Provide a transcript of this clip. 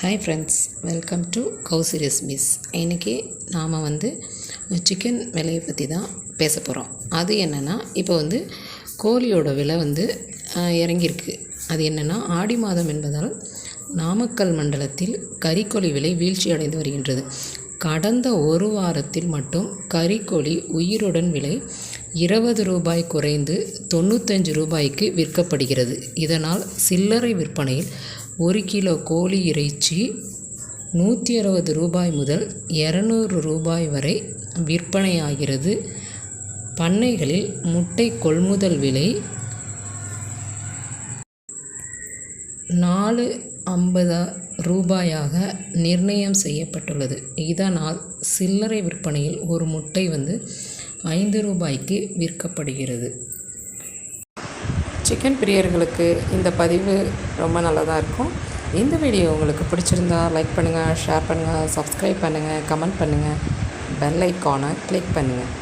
Hi friends welcome to Kousi recipes இன்றைக்கி நாம் வந்து சிக்கன் விலையை பற்றி தான் பேச போகிறோம் அது என்னென்னா இப்போ வந்து கோழியோட விலை வந்து இறங்கியிருக்கு. அது என்னென்னா ஆடி மாதம் என்பதால் நாமக்கல் மண்டலத்தில் கறிக்கோழி விலை வீழ்ச்சி அடைந்து வருகின்றது. கடந்த ஒரு வாரத்தில் மட்டும் கறிக்கோழி உயிருடன் விலை இருபது ரூபாய் குறைந்து தொண்ணூத்தஞ்சு ரூபாய்க்கு விற்கப்படுகிறது. இதனால் சில்லறை விற்பனையில் ஒரு கிலோ கோழி இறைச்சி நூற்றி அறுபது ரூபாய் முதல் இரநூறு ரூபாய் வரை விற்பனையாகிறது. பண்ணைகளில் முட்டை கொள்முதல் விலை நாலு ஐம்பது ரூபாயாக நிர்ணயம் செய்யப்பட்டுள்ளது. இதனால் சில்லறை விற்பனையில் ஒரு முட்டை வந்து ஐந்து ரூபாய்க்கு விற்கப்படுகிறது. சிக்கன் பிரியர்களுக்கு இந்த பதிவு ரொம்ப நல்லதாக இருக்கும். இந்த வீடியோ உங்களுக்கு பிடிச்சிருந்தா லைக் பண்ணுங்கள் ஷேர் பண்ணுங்கள் சப்ஸ்கிரைப் பண்ணுங்கள் கமெண்ட் பண்ணுங்கள் பெல் ஐக்கானை கிளிக் பண்ணுங்கள்